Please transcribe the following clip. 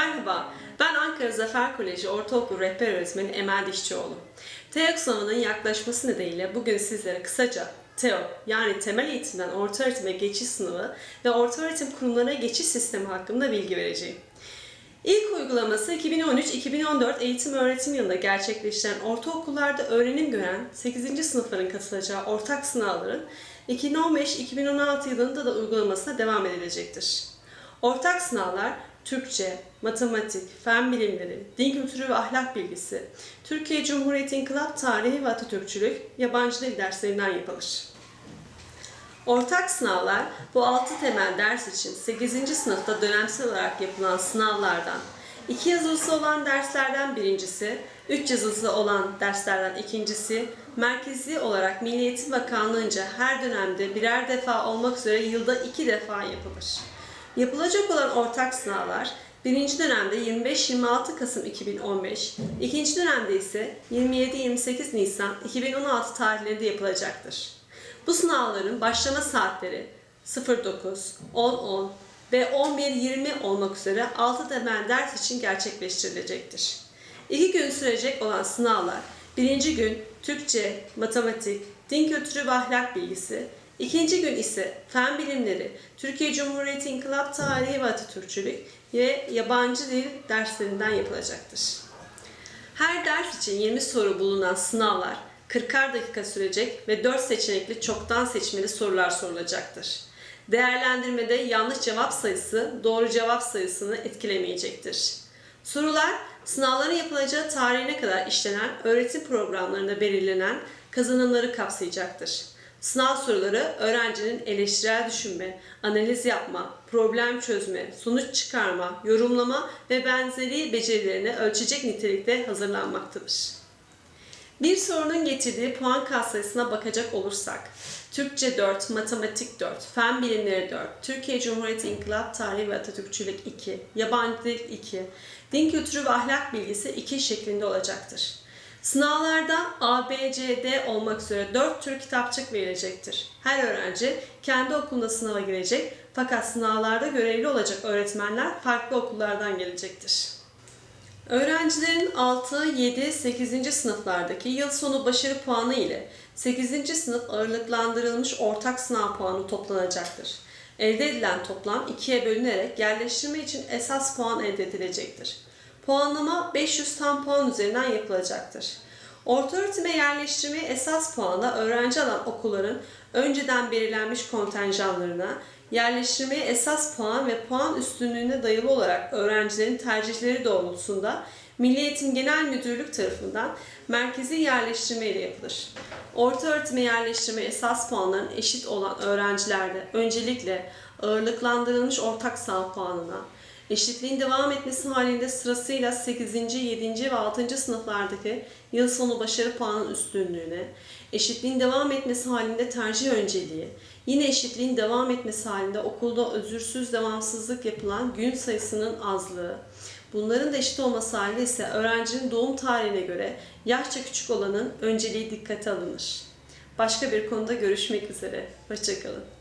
Merhaba, ben Ankara Zafer Koleji Ortaokul Rehber Öğretmeni Emel Dişçioğlu. TEOK sınavının yaklaşması nedeniyle bugün sizlere kısaca TEO yani temel eğitimden orta öğretime geçiş sınavı ve orta öğretim kurumlarına geçiş sistemi hakkında bilgi vereceğim. İlk uygulaması 2013-2014 eğitim öğretim yılında gerçekleştiren ortaokullarda öğrenim gören 8. sınıfların katılacağı ortak sınavların 2015-2016 yılında da uygulamasına devam edilecektir. Ortak sınavlar Türkçe, matematik, fen bilimleri, din kültürü ve ahlak bilgisi, Türkiye Cumhuriyeti İnkılap Tarihi ve Atatürkçülük, yabancı dil derslerinden yapılır. Ortak sınavlar bu 6 temel ders için 8. sınıfta dönemsel olarak yapılan sınavlardan 2 yazılısı olan derslerden birincisi, 3 yazılısı olan derslerden ikincisi, merkezi olarak Milli Eğitim Bakanlığı'nca her dönemde birer defa olmak üzere yılda 2 defa yapılır. Yapılacak olan ortak sınavlar birinci dönemde 25-26 Kasım 2015, ikinci dönemde ise 27-28 Nisan 2016 tarihlerinde yapılacaktır. Bu sınavların başlama saatleri 09, 10-10 ve 11-20 olmak üzere 6 temel ders için gerçekleştirilecektir. İki gün sürecek olan sınavlar, birinci gün Türkçe, matematik, din kültürü ve ahlak bilgisi, ikinci gün ise fen bilimleri, Türkiye Cumhuriyeti İnkılap Tarihi ve Atatürkçülük ve yabancı dil derslerinden yapılacaktır. Her ders için 20 soru bulunan sınavlar 40'ar dakika sürecek ve 4 seçenekli çoktan seçmeli sorular sorulacaktır. Değerlendirmede yanlış cevap sayısı doğru cevap sayısını etkilemeyecektir. Sorular sınavların yapılacağı tarihine kadar işlenen öğretim programlarında belirlenen kazanımları kapsayacaktır. Sınav soruları öğrencinin eleştirel düşünme, analiz yapma, problem çözme, sonuç çıkarma, yorumlama ve benzeri becerilerini ölçecek nitelikte hazırlanmaktadır. Bir sorunun getirdiği puan katsayısına bakacak olursak, Türkçe 4, Matematik 4, Fen Bilimleri 4, Türkiye Cumhuriyeti İnkılap Tarihi ve Atatürkçülük 2, Yabancı Dil 2, Din Kültürü ve Ahlak Bilgisi 2 şeklinde olacaktır. Sınavlarda A, B, C, D olmak üzere 4 tür kitapçık verilecektir. Her öğrenci kendi okulunda sınava girecek fakat sınavlarda görevli olacak öğretmenler farklı okullardan gelecektir. Öğrencilerin 6, 7, 8. sınıflardaki yıl sonu başarı puanı ile 8. sınıf ağırlıklandırılmış ortak sınav puanı toplanacaktır. Elde edilen toplam ikiye bölünerek yerleştirme için esas puan elde edilecektir. Puanlama 500 tam puan üzerinden yapılacaktır. Ortaöğretime yerleştirmeye esas puanla öğrenci alan okulların önceden belirlenmiş kontenjanlarına, yerleştirmeye esas puan ve puan üstünlüğüne dayalı olarak öğrencilerin tercihleri doğrultusunda Milli Eğitim Genel Müdürlük tarafından merkezi yerleştirme ile yapılır. Orta öğretime yerleştirme esas puanların eşit olan öğrencilerde öncelikle ağırlıklandırılmış ortak sınav puanına, eşitliğin devam etmesi halinde sırasıyla 8. 7. ve 6. sınıflardaki yıl sonu başarı puanının üstünlüğüne, eşitliğin devam etmesi halinde tercih önceliği, yine eşitliğin devam etmesi halinde okulda özürsüz devamsızlık yapılan gün sayısının azlığı, bunların da eşit olması halinde ise öğrencinin doğum tarihine göre yaşça küçük olanın önceliği dikkate alınır. Başka bir konuda görüşmek üzere. Hoşçakalın.